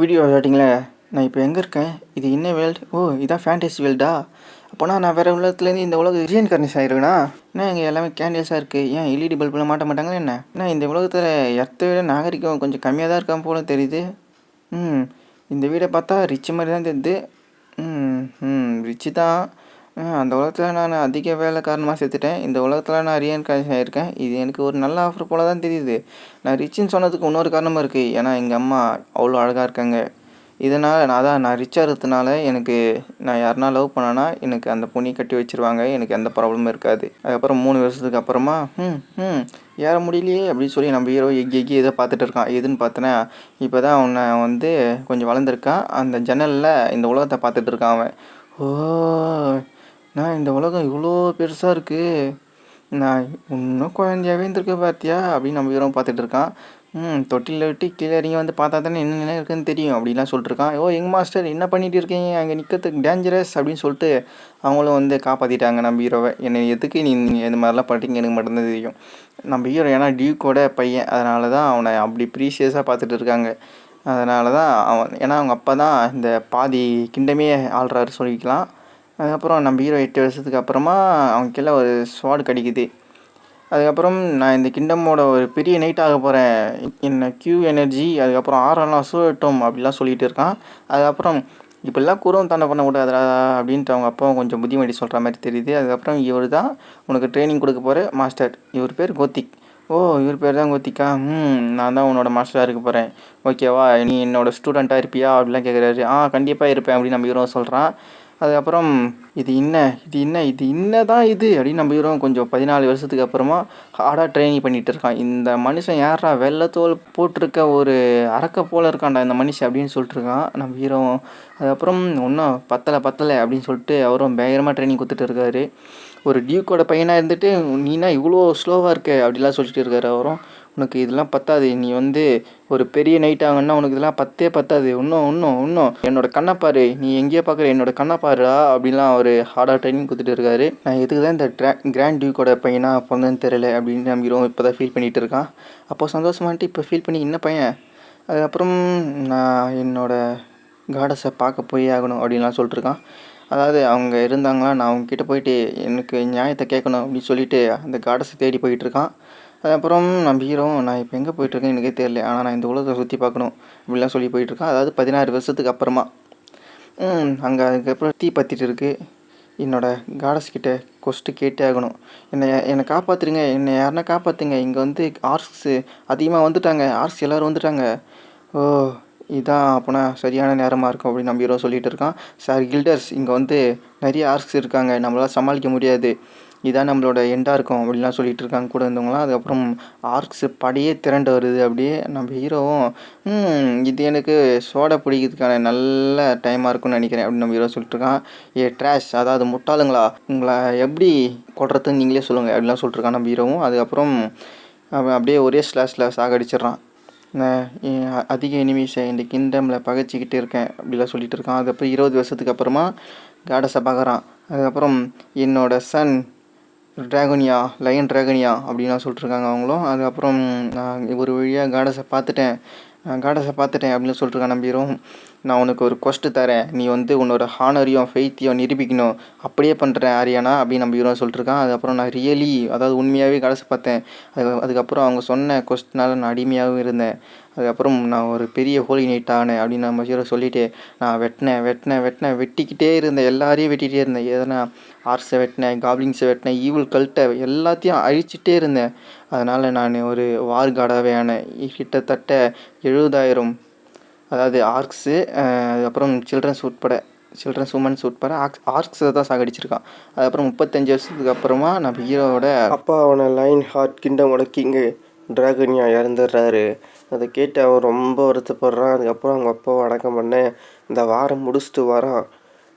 Video ஸ்டார்டிங்கில் நான் இப்போ எங்கே இருக்கேன்? இது என்ன வேர்ல்டு ஓ இதான் ஃபேண்டசி வேர்ல்டா அப்போனா நான் வேறு உலகத்துலேருந்து இந்த உலகம் ரியன் கர்னிஸ் ஆயிருக்கேனா ஏன்னா இங்கே எல்லாமே கேண்டில்ஸாக இருக்குது ஏன் எல்இடி பல்புலாம் மாட்ட மாட்டாங்களே என்ன? ஏன்னா இந்த உலகத்தில் எர்த்தை விட நாகரிகம் கொஞ்சம் கம்மியாக தான் இருக்கான் போல தெரியுது. ம் இந்த வீடை பார்த்தா ரிச் மாதிரி தான் தெரியுது. ம் ம் ரிச்சு தான். அந்த உலகத்தில் நான் அதிக வேலை காரணமாக செத்துட்டேன் இந்த உலகத்தில் நான் ரியன் கர்னிஸ் ஆகியிருக்கேன் இது எனக்கு ஒரு நல்ல ஆஃபர் போல தான் தெரியுது. நான் ரிச்சுன்னு சொன்னதுக்கு இன்னொரு காரணமும் இருக்குது ஏன்னா எங்கள் அம்மா அவ்வளோ அழகாக இருக்காங்க. இதனால் நான் அதான் நான் ரிச்சாக இருக்கிறதுனால எனக்கு நான் யாருனா லவ் பண்ணேன்னா எனக்கு அந்த பொண்ணி கட்டி வச்சிருவாங்க. எனக்கு எந்த ப்ராப்ளமும் இருக்காது. அதுக்கப்புறம் மூணு வருஷத்துக்கு அப்புறமா ம் ம் ஏற முடியலையே? அப்படின்னு சொல்லி நம்ம ஹீரோ எக்கி எக்கி ஏதோ பார்த்துட்டு இருக்கான். எதுன்னு பார்த்தனா இப்போ தான் அவனை வந்து கொஞ்சம் வளர்ந்துருக்கான். அந்த ஜன்னலில் இந்த உலகத்தை பார்த்துட்டு இருக்கான் அவன். ஓ நான் இந்த உலகம் இவ்வளோ பெருசாக இருக்குது நான் இன்னும் குழந்தையாகவே இருந்திருக்க பார்த்தியா அப்படின்னு நம்ம ஹீரோ பார்த்துட்டு இருக்கான். ம் தொட்டிலில் விட்டு கீழே இறங்கி வந்து பார்த்தா தானே என்னென்ன இருக்குன்னு தெரியும் அப்படிலாம் சொல்லிட்டுருக்கான் ஓ எங்கள் மாஸ்டர் என்ன பண்ணிட்டு இருக்கீங்க? அங்கே நிற்கிறதுக்கு டேஞ்சரஸ் அப்படின்னு சொல்லிட்டு அவங்களும் வந்து காப்பாற்றிட்டாங்க நம்ம ஹீரோவை. என்னை எதுக்கு நீ நீங்கள் இந்த மாதிரிலாம் பண்ணுறீங்க எனக்கு மட்டும்தான் தெரியும். நம்ம ஹீரோ ஏன்னா டியூக்கோட பையன். அதனால தான் அவனை அப்படி ப்ரீஷியஸாக பார்த்துட்டு இருக்காங்க. அதனால தான் அவன் ஏன்னா அவங்க அப்பா தான் இந்த பாதி கிண்டமே ஆள்றாரு சொல்லிக்கலாம். அதுக்கப்புறம் நம்ம ஹீரோ எட்டு வருஷத்துக்கு அப்புறமா அவங்க கீழே ஒரு ஸ்வாடு கிடைக்குது. அதுக்கப்புறம் நான் இந்த கிண்டமோட ஒரு பெரிய நைட் ஆக போகிறேன் என்ன கியூ எனர்ஜி அதுக்கப்புறம் ஆரெல்லாம் சூழட்டும் அப்படிலாம் சொல்லிகிட்டு இருக்கான். அதுக்கப்புறம் இப்படிலாம் குரம் தாண்டை பண்ணக்கூடாதுடா அப்படின்ட்டு அவங்க அப்பாவும் கொஞ்சம் புத்திமதி சொல்கிற மாதிரி தெரியுது. அதுக்கப்புறம் இவர் தான் உனக்கு ட்ரைனிங் கொடுக்க போகிற மாஸ்டர் இவர் பேர் கோத்திக். ஓ இவர் பேர் தான் கோத்திக்கா? ம் நான் தான் உன்னோட மாஸ்டராக இருக்க போகிறேன் ஓகேவா நீ என்னோட ஸ்டூடெண்ட்டாக இருப்பியா அப்படிலாம் கேட்குறாரு ஆ கண்டிப்பாக இருப்பேன் அப்படின்னு நம்ம இவரும் சொல்கிறான் அதுக்கப்புறம் இது என்ன இது என்ன இது என்ன தான் இது அப்படின்னு நம்ம ஹீரோ கொஞ்சம் பதினாலு வருஷத்துக்கு அப்புறமா ஹார்டாக ட்ரைனிங் பண்ணிகிட்டு இருக்கான். இந்த மனுஷன் யாரா வெள்ளத்தோல் போட்டிருக்க ஒரு அரக்க போல இருக்கான்டா இந்த மனுஷன் அப்படின்னு சொல்லிட்டு இருக்கான். நம்ம ஹீரோ அதுக்கப்புறம் ஒன்றும் பத்தலை பத்தலை அப்படின்னு சொல்லிட்டு அவரும் பயங்கரமாக ட்ரைனிங் கொடுத்துட்டு இருக்காரு. ஒரு டியூக்கோட பையனாக இருந்துட்டு நீனா இவ்வளோ ஸ்லோவாக இருக்க? அப்படிலாம் சொல்லிட்டு இருக்காரு அவரும். உனக்கு இதெல்லாம் பத்தாது. நீ வந்து ஒரு பெரிய நைட் ஆகுன்னா உனக்கு இதெல்லாம் பத்தே பத்தாது. இன்னும் இன்னும் இன்னும். என்னோட கண்ணை பாரு. நீ எங்கேயோ பார்க்குற என்னோட கண்ணை பாருடா அப்படின்லாம் அவர் ஹார்டாக ட்ரைனிங் கொடுத்துட்டு இருக்காரு. நான் எதுக்கு தான் இந்த ட்ரா கிராண்ட் டியூக்கோட பையனா பிறந்தேன்னு தெரியல அப்படின்னு நம்பிக்கிறோம் இப்போ தான் ஃபீல் பண்ணிகிட்டு இருக்கான். அப்போ சந்தோஷமான்ட்டு இப்போ ஃபீல் பண்ணி என்ன பையன்? அதுக்கப்புறம் நான் என்னோட காடஸை பார்க்க போய் ஆகணும் அப்படின்லாம் சொல்லிட்டுருக்கான். அதாவது அவங்க இருந்தாங்களா? நான் அவங்க கிட்ட போயிட்டு எனக்கு நியாயத்தை கேட்கணும் அப்படின்னு சொல்லிட்டு அந்த காடஸை தேடி போயிட்டுருக்கான் அதுக்கப்புறம் நம்ம ஹீரோ நான் இப்போ எங்கே போயிட்டுருக்கேன் எனக்கே தெரியல. ஆனால் நான் இந்த உலகத்தை சுற்றி பார்க்கணும் அப்படிலாம் சொல்லி போயிட்டுருக்கேன். அதாவது பதினாறு வருஷத்துக்கு அப்புறமா. அங்கே அதுக்கப்புறம் தீ பற்றிட்டு இருக்குது என்னோட காடஸ் கிட்ட கொஸ்ட்டு கேட்டே ஆகணும். என்னை என்னை காப்பாற்றுருங்க என்னை யாருன்னா காப்பாற்றுங்க இங்கே வந்து ஆர்க்ஸு அதிகமாக வந்துட்டாங்க. ஆர்க்ஸ் எல்லோரும் வந்துட்டாங்க. ஓ இதான் அப்போனா சரியான நேரமாக இருக்கும் அப்படின்னு நம்ம ஹீரோ இருக்கான். சார் கில்டர்ஸ் இங்கே வந்து நிறைய ஆர்க்ஸ் இருக்காங்க. நம்மளால் சமாளிக்க முடியாது. இதான் நம்மளோட எண்டாக இருக்கும். அப்படிலாம் சொல்லிட்டு இருக்காங்க. கூட இருந்தவங்களாம் அதுக்கப்புறம் ஆர்க்ஸ் படியே திரண்டு வருது. அப்படியே நம்ம ஹீரோவும் இது எனக்கு சோடா பிடிக்கிறதுக்கான நல்ல டைமாக இருக்கும்னு நினைக்கிறேன். அப்படின்னு நம்ம ஹீரோ சொல்லிட்டு இருக்கான். ஏ ட்ராஷ் அதாவது முட்டாளுங்களா? உங்களை எப்படி கொடுறதுன்னு நீங்களே சொல்லுங்கள் அப்படிலாம் சொல்லிட்டு இருக்கான் நம்ம ஹீரோவும். அதுக்கப்புறம் அவன் அப்படியே ஒரே ஸ்லாஷில் சாகடிச்சிடுறான் அதிக எனிமீஸை இந்த கிண்டமில் பகைச்சிக்கிட்டு இருக்கேன். அப்படிலாம் சொல்லிகிட்டு இருக்கான். அதுக்கப்புறம் இருபது வருஷத்துக்கு அப்புறமா காடஸை பார்க்குறான். அதுக்கப்புறம் என்னோட சன் ட்ராகனியா லயன் ட்ராகனியா அப்படின்லாம் சொல்லிட்டுருக்காங்க அவங்களும். அதுக்கப்புறம் நான் ஒரு வழியாக காடஸை பார்த்துட்டேன். காடஸை பார்த்துட்டேன் அப்படின்னு சொல்லிட்டுருக்கான் நம்பிரும் நான் உனக்கு ஒரு கொஸ்ட்டு தரேன். நீ வந்து உன்னோட ஹானரையும் ஃபெய்த்தையும் நிரூபிக்கணும். அப்படியே பண்ணுறேன் ஆரியானா அப்படின்னு நம்ம ஹீரோ சொல்லிட்டுருக்கான். அதுக்கப்புறம் நான் ரியலி அதாவது உண்மையாகவே கடைசி பார்த்தேன். அது அதுக்கப்புறம் அவங்க சொன்ன கொஸ்டினால நான் அடிமையாகவும் இருந்தேன். அதுக்கப்புறம் நான் ஒரு பெரிய ஹோலி நைட் ஆனேன் அப்படின்னு நம்ம ஹீரோ சொல்லிட்டு நான் வெட்டினேன் வெட்டினேன் வெட்டினேன் வெட்டிக்கிட்டே இருந்தேன். எல்லாரையும் வெட்டிகிட்டே இருந்தேன். எதனா ஆர்ஸை வெட்டினேன் காப்ளிங்ஸை வெட்டினேன் ஈவில் கல்ட்டை எல்லாத்தையும் அழிச்சிட்டே இருந்தேன். அதனால் நான் ஒரு வார் காடாகவே ஆனேன். கிட்டத்தட்ட எழுபதாயிரம் அதாவது ஆர்க்ஸு அதுக்கப்புறம் சில்ட்ரன்ஸ் உட்பட சில்ட்ரன்ஸ் உமன்ஸ் உட்பட ஆர்க்ஸ் ஆர்க்ஸை தான் சாகடிச்சிருக்கான். அதுக்கப்புறம் முப்பத்தஞ்சு வருஷத்துக்கு அப்புறமா நம்ம ஹீரோவோட அப்பா அவனை லைன் ஹார்ட் கிண்டமோட கிங்கு டிராகனியா இறந்துடுறாரு. அதை கேட்டு அவன் ரொம்ப வருத்தப்படுறான். அதுக்கப்புறம் அவங்க அப்பாவை அடக்கம் பண்ண இந்த வாரம் முடிச்சுட்டு வரான்.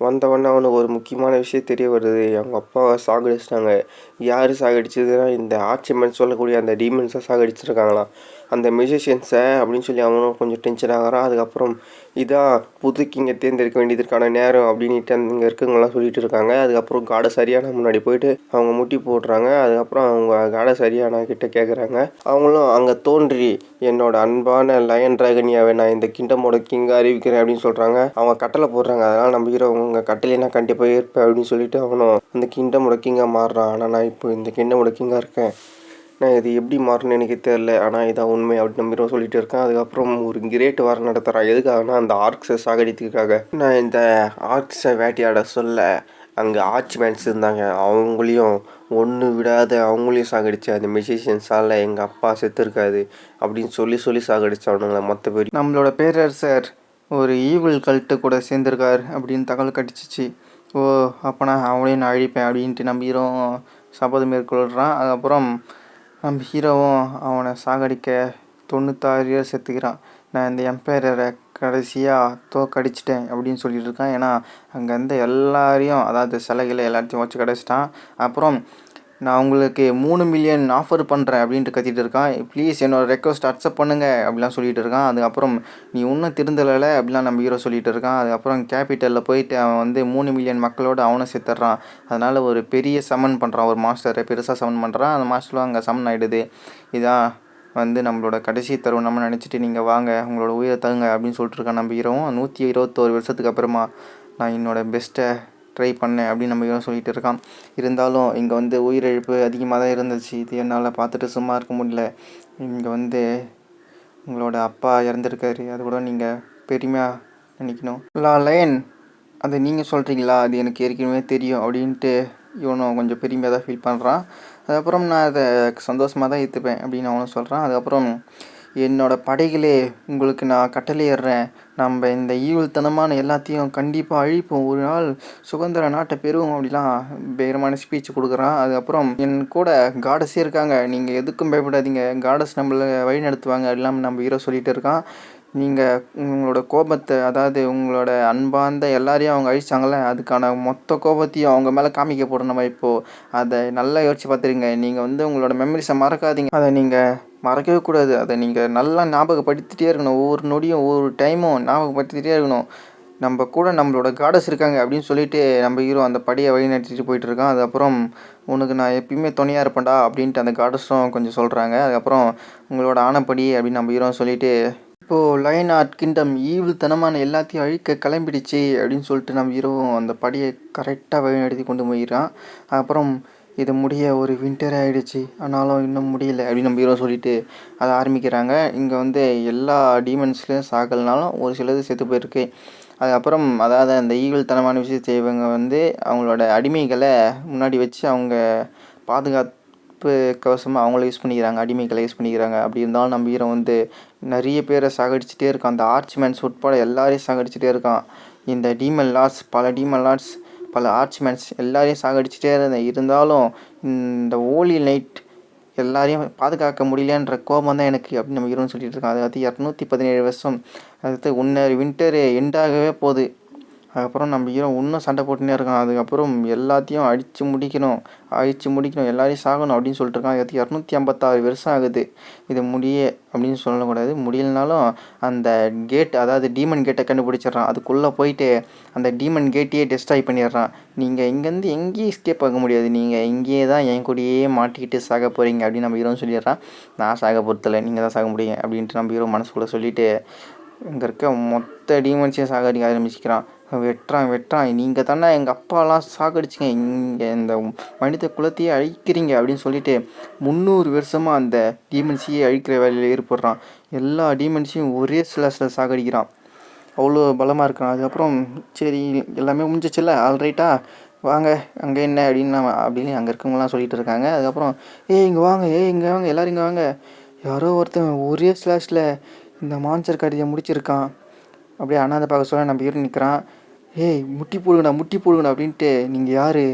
வந்தவொடனே அவனுக்கு ஒரு முக்கியமான விஷயம் தெரிய வருது. அவங்க அப்பாவை சாகடிச்சிட்டாங்க. யார் சாகடிச்சதுன்னா இந்த ஆட்சிமன் சொல்லக்கூடிய அந்த டீமன்ஸை சாகடிச்சிருக்காங்களாம். அந்த மியூசிஷியன்ஸை அப்படின்னு சொல்லி அவனும் கொஞ்சம் டென்ஷன் ஆகிறான். அதுக்கப்புறம் இதான் புது கிங்கை தேர்ந்தெடுக்க வேண்டியதற்கான நேரம் அப்படின்ட்டு அந்த இங்கே இருக்கவங்கலாம் சொல்லிட்டு இருக்காங்க. அதுக்கப்புறம் காடை சரியான முன்னாடி போயிட்டு அவங்க முட்டி போடுறாங்க. அதுக்கப்புறம் அவங்க காடை சரியான கிட்ட கேட்குறாங்க அவங்களும் அங்கே தோன்றி என்னோட அன்பான லயன் டிராகனியாவை நான் இந்த கிண்டமோட கிங்காக அறிவிக்கிறேன் அப்படின்னு சொல்கிறாங்க அவங்க கட்டளை போடுறாங்க. அதனால் நம்ம ஹீரோ உங்கள் கட்டளை நான் கண்டிப்பாக ஏற்பேன் அப்படின்னு சொல்லிட்டு அவனும் அந்த கிண்டமோட கிங்காக மாறுறான். ஆனால் நான் இப்போ இந்த கிண்டமோட கிங்காக இருக்கேன். நான் இது எப்படி மாறணும்னு எனக்கு தெரில ஆனால் இதான் உண்மை அப்படின்னு நம்பி சொல்லிட்டு இருக்கேன். அதுக்கப்புறம் ஒரு கிரேட் வாரம் நடத்துகிறான் எதுக்காகனா அந்த ஆர்க்ஸை சாகடித்துக்காக நான் இந்த ஆர்க்ஸை வேட்டையாட சொல்ல அங்கே ஆர்ச்மேன்ஸ் இருந்தாங்க. அவங்களையும் ஒன்று விடாத அவங்களையும் சாகடிச்சு அந்த மெஜிஷியன்ஸால் எங்கள் அப்பா செத்துருக்காது அப்படின்னு சொல்லி சொல்லி சாகடிச்சவனுங்கள மற்ற பேர் நம்மளோட பேரரசர் ஒரு ஈவில் கல்ட்டு கூட சேர்ந்துருக்கார் அப்படின்னு தகவல் கடிச்சிச்சு ஓ அப்போனா அவனையும் நான் அழிப்பேன் அப்படின்ட்டு நம்ம சபதம் மேற்கொள்கிறான் அதுக்கப்புறம் நம்ம ஹீரோவும் அவனை சாகடிக்க தொண்ணூத்தாறு இயர் செத்துக்கிறான். நான் இந்த எம்பையரை கடைசியாக தோக்கடிச்சிட்டேன் அப்படின்னு சொல்லிட்டு இருக்கான். ஏன்னா அங்கே இருந்த எல்லாரையும் அதாவது சிலைகளை எல்லாத்தையும் வச்சு கிடச்சிட்டான். அப்புறம் நான் உங்களுக்கு மூணு மில்லியன் ஆஃபர் பண்ணுறேன் அப்படின்ட்டு கத்திட்டு இருக்கான். ப்ளீஸ் என்னோட ரெக்வஸ்ட் அக்செப்ட் பண்ணுங்கள் அப்படிலாம் சொல்லிட்டு இருக்கான். அதுக்கப்புறம் நீ இன்னும் திருந்தலை அப்படிலாம் நம்ம ஹீரோ சொல்லிட்டு இருக்கான். அதுக்கப்புறம் கேபிட்டலில் போயிட்டு அவன் வந்து மூணு மில்லியன் மக்களோட அவனை செத்துடுறான் அதனால் ஒரு பெரிய சமன் பண்ணுறான் ஒரு மாஸ்டரை பெருசாக சமன் பண்ணுறான் அந்த மாஸ்டரும் அங்கே சமன் ஆகிடுது இதான் வந்து நம்மளோட கடைசி தருணம்னு நினச்சிட்டு நீங்கள் வாங்க உங்களோட உயிரை தகுங்க அப்படின்னு சொல்லிட்டு இருக்கான் நம்ம ஹீரோவும் நூற்றி இருபத்தோரு வருஷத்துக்கு அப்புறமா நான் என்னோட பெஸ்ட்டை ட்ரை பண்ணேன் அப்படின்னு நம்ம ஹீரோ சொல்லிட்டு இருக்கான். இருந்தாலும் இங்கே வந்து உயிரிழப்பு அதிகமாக தான் இருந்துச்சு. இது என்னால் பார்த்துட்டு சும்மா இருக்க முடியல. இங்கே வந்து உங்களோட அப்பா இறந்துருக்காரு. அது கூட நீங்கள் பெருமையாக நினைக்கணும். லா லயன் அது நீங்கள் சொல்கிறீங்களா அது எனக்கு ஏற்கனவே தெரியும் அப்படின்ட்டு இவனும் கொஞ்சம் பெருமையாக தான் ஃபீல் பண்ணுறான் அதுக்கப்புறம் நான் அதை சந்தோஷமாக தான் ஏற்றுப்பேன் அப்படின்னு அவனும் சொல்கிறான் அதுக்கப்புறம் என்னோட படைகளே உங்களுக்கு நான் கட்டளையிடுறேன். நம்ம இந்த ஈவல்தனமான எல்லாத்தையும் கண்டிப்பாக அழிப்போம். ஒரு நாள் சுதந்திர நாட்டை பெறுவோம் அப்படிலாம் பேரமான ஸ்பீச் கொடுக்குறான். அதுக்கப்புறம் என் கூட காடஸே இருக்காங்க. நீங்கள் எதுக்கும் பயப்படாதீங்க. காடஸ் நம்மளை வழி நடத்துவாங்க எல்லாம் நம்ம ஹீரோ சொல்லிகிட்டு இருக்கான். நீங்கள் உங்களோட கோபத்தை அதாவது உங்களோட அன்பார்ந்த எல்லாரையும் அவங்க அழிச்சாங்களே அதுக்கான மொத்த கோபத்தையும் அவங்க மேலே காமிக்க போகிறோம் நம்ம இப்போது அதை நல்லா யோசிச்சு பார்த்துருங்க. நீங்கள் வந்து உங்களோட மெமரிஸை மறக்காதீங்க. அதை நீங்கள் மறக்கவே கூடாது அதை நீங்கள் நல்லா ஞாபகப்படுத்திட்டே இருக்கணும். ஒவ்வொரு நொடியும் ஒவ்வொரு டைமும் ஞாபகப்படுத்திட்டே இருக்கணும். நம்ம கூட நம்மளோட காடஸ் இருக்காங்க அப்படின்னு சொல்லிட்டு நம்ம ஹீரோ அந்த படியை வழி நடத்திட்டு போயிட்டு அதுக்கப்புறம் உனக்கு நான் எப்பயுமே துணையாக இருப்பேன்டா அப்படின்ட்டு அந்த காடஸும் கொஞ்சம் சொல்கிறாங்க அதுக்கப்புறம் உங்களோட ஆனப்படி அப்படின்னு நம்ம ஹீரோ சொல்லிட்டு இப்போது லைன் ஆர்ட் கிங்டம் ஈவில்தனமான எல்லாத்தையும் அழிக்க கிளம்பிடுச்சு அப்படின்னு சொல்லிட்டு நம்ம ஹீரோவும் அந்த படியை கரெக்டாக வழிநடத்தி கொண்டு போயிடுறான். அப்புறம் இது முடிய ஒரு வின்டர் ஆகிடுச்சு ஆனாலும் இன்னும் முடியல அப்படின்னு நம்ம ஹீரோ சொல்லிட்டு அதை ஆரம்பிக்கிறாங்க. இங்கே வந்து எல்லா டீமன்ஸ்லேயும் சாகலைனாலும் ஒரு சிலது செத்து போயிருக்கு. அதுக்கப்புறம் அதாவது அந்த ஈவில் தனமான விஷயத்தை இவங்க வந்து அவங்களோட அடிமைகளை முன்னாடி வச்சு அவங்க பாதுகாப்பு கவசமாக அவங்கள யூஸ் பண்ணிக்கிறாங்க. அடிமைகளை யூஸ் பண்ணிக்கிறாங்க. அப்படி இருந்தாலும் நம்ம ஹீரோ வந்து நிறைய பேரை சாகடிச்சிட்டே இருக்கான். அந்த ஆர்ச்மேன்ஸ் உட்பட எல்லாரையும் சாகடிச்சிட்டே இருக்கான். இந்த டீமன் லார்ட்ஸ் பல டீமன் லார்ட்ஸ் பல ஆர்ச்மேன்ஸ் எல்லாரையும் சாகடிச்சிட்டே இருந்தேன். இருந்தாலும் இந்த ஓலி நைட் எல்லாரையும் பாதுகாக்க முடியலன்ற கோபம் தான் எனக்கு அப்படின்னு நம்ம ஹீரோன்னு சொல்லிட்டு இருக்கான் அதாவது இரநூத்தி பதினேழு வருஷம். அடுத்து உன்னர் வின்டர் எண்டாகவே போகுது. அதுக்கப்புறம் நம்ம ஹீரோ இன்னும் சண்டை போட்டுனே இருக்கான். அதுக்கப்புறம் எல்லாத்தையும் அடித்து முடிக்கணும். அழித்து முடிக்கணும். எல்லாரையும் சாகணும் அப்படின்னு சொல்லிட்டு இருக்கான். அது இரநூத்தி ஐம்பத்தாறு வருஷம் ஆகுது. இது முடிய அப்படின்னு சொல்லக்கூடாது முடியலனாலும் அந்த கேட் அதாவது டீமன் கேட்டை கண்டுபிடிச்சிடுறான். அதுக்குள்ளே போயிட்டு அந்த டீமன் கேட்டையே டெஸ்ட்ராய் பண்ணிடுறான். நீங்கள் இங்கேருந்து எங்கேயும் எஸ்கேப் ஆக முடியாது. நீங்கள் இங்கேயே தான் என் கூடயே மாட்டிக்கிட்டு சாக போகிறீங்க அப்படின்னு நம்ம ஹீரோன்னு சொல்லிடுறான். நான் சாக பொறுத்தலை. நீங்கள் தான் சாக முடியும். அப்படின்ட்டு நம்ம ஹீரோ மனசுக்குள்ளே சொல்லிவிட்டு இங்கே இருக்க மொத்த டீமன்ஸையும் சாகடிக்க ஆரம்பிச்சுக்கிறான். வெட்டுறான் வெட்டுறான். நீங்கள் தானே எங்கள் அப்பாலாம் சாகடிச்சிங்க. இங்கே இந்த மனித குலத்தையே அழிக்கிறீங்க அப்படின்னு சொல்லிட்டு முந்நூறு வருஷமாக அந்த டீமன்ஸையே அழிக்கிற வேலையில் ஏற்படுறான் எல்லா டீமன்ஸையும் ஒரே சில சில சாகடிக்கிறான். அவ்வளோ பலமாக இருக்கிறான். அதுக்கப்புறம் சரி எல்லாமே முடிஞ்சிச்சுல ஆல்ரைட்டா வாங்க அங்கே என்ன அப்படின்னு அப்படின்னு அங்கே இருக்கவங்களாம் சொல்லிட்டு இருக்காங்க. அதுக்கப்புறம் ஏய் இங்கே வாங்க ஏய் இங்கே வாங்க எல்லோரும் இங்கே வாங்க. யாரோ ஒருத்தன் ஒரே ஸ்லாஷில் இந்த மான்சர் கடியை முடிச்சிருக்கான். அப்படியே அண்ணாத பார்க்க சொல்ல நம்ம ஹீரோ நிற்கிறான் ஏய் முட்டி போடுங்கடா முட்டி போடுங்கடா அப்படின்ட்டு நீங்கள் யார்?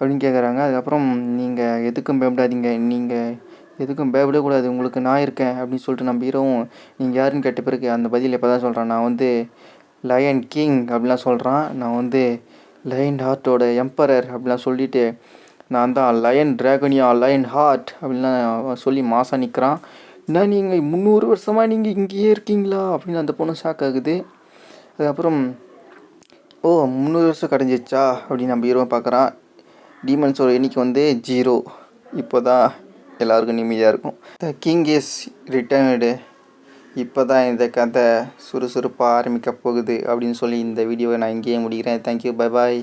அப்படின்னு கேட்குறாங்க அதுக்கப்புறம் நீங்கள் எதுக்கும் பயப்படாதீங்க. நீங்கள் எதுக்கும் பயப்படக்கூடாது. உங்களுக்கு நான் இருக்கேன். அப்படின்னு சொல்லிட்டு நம்ம ஹீரோவும் நீங்கள் யாருன்னு கேட்ட பிறகு அந்த பதில் எப்போ தான் சொல்கிறேன் நான் வந்து லயன் கிங் அப்படிலாம் சொல்கிறான் நான் வந்து லயன் ஹார்ட்டோட எம்பரர் அப்படிலாம் சொல்லிவிட்டு நான் தான் லயன் ட்ராகனியா லயன் ஹார்ட் அப்படின்லாம் சொல்லி மாசாக நிற்கிறான் என்ன நீங்கள் முந்நூறு வருஷமாக நீங்கள் இங்கேயே இருக்கீங்களா? அப்படின்னு அந்த பொண்ணு ஷாக் ஆகுது. அதுக்கப்புறம் ஓ முந்நூறு வருஷம் கடைஞ்சிச்சா அப்படின்னு நம்ம ஹீரோ பார்க்குறான் டீமன்ஸோட எண்ணிக்கை வந்து ஜீரோ இப்போ தான் எல்லாருக்கும் நிம்மதியாக இருக்கும். த கிங் இஸ் ரிட்டர்னடு இப்போ தான் இந்த கதை சுறுசுறுப்பாக ஆரம்பிக்க போகுது அப்படின்னு சொல்லி இந்த வீடியோவை நான் இங்கேயே முடிக்கிறேன். Thank you bye bye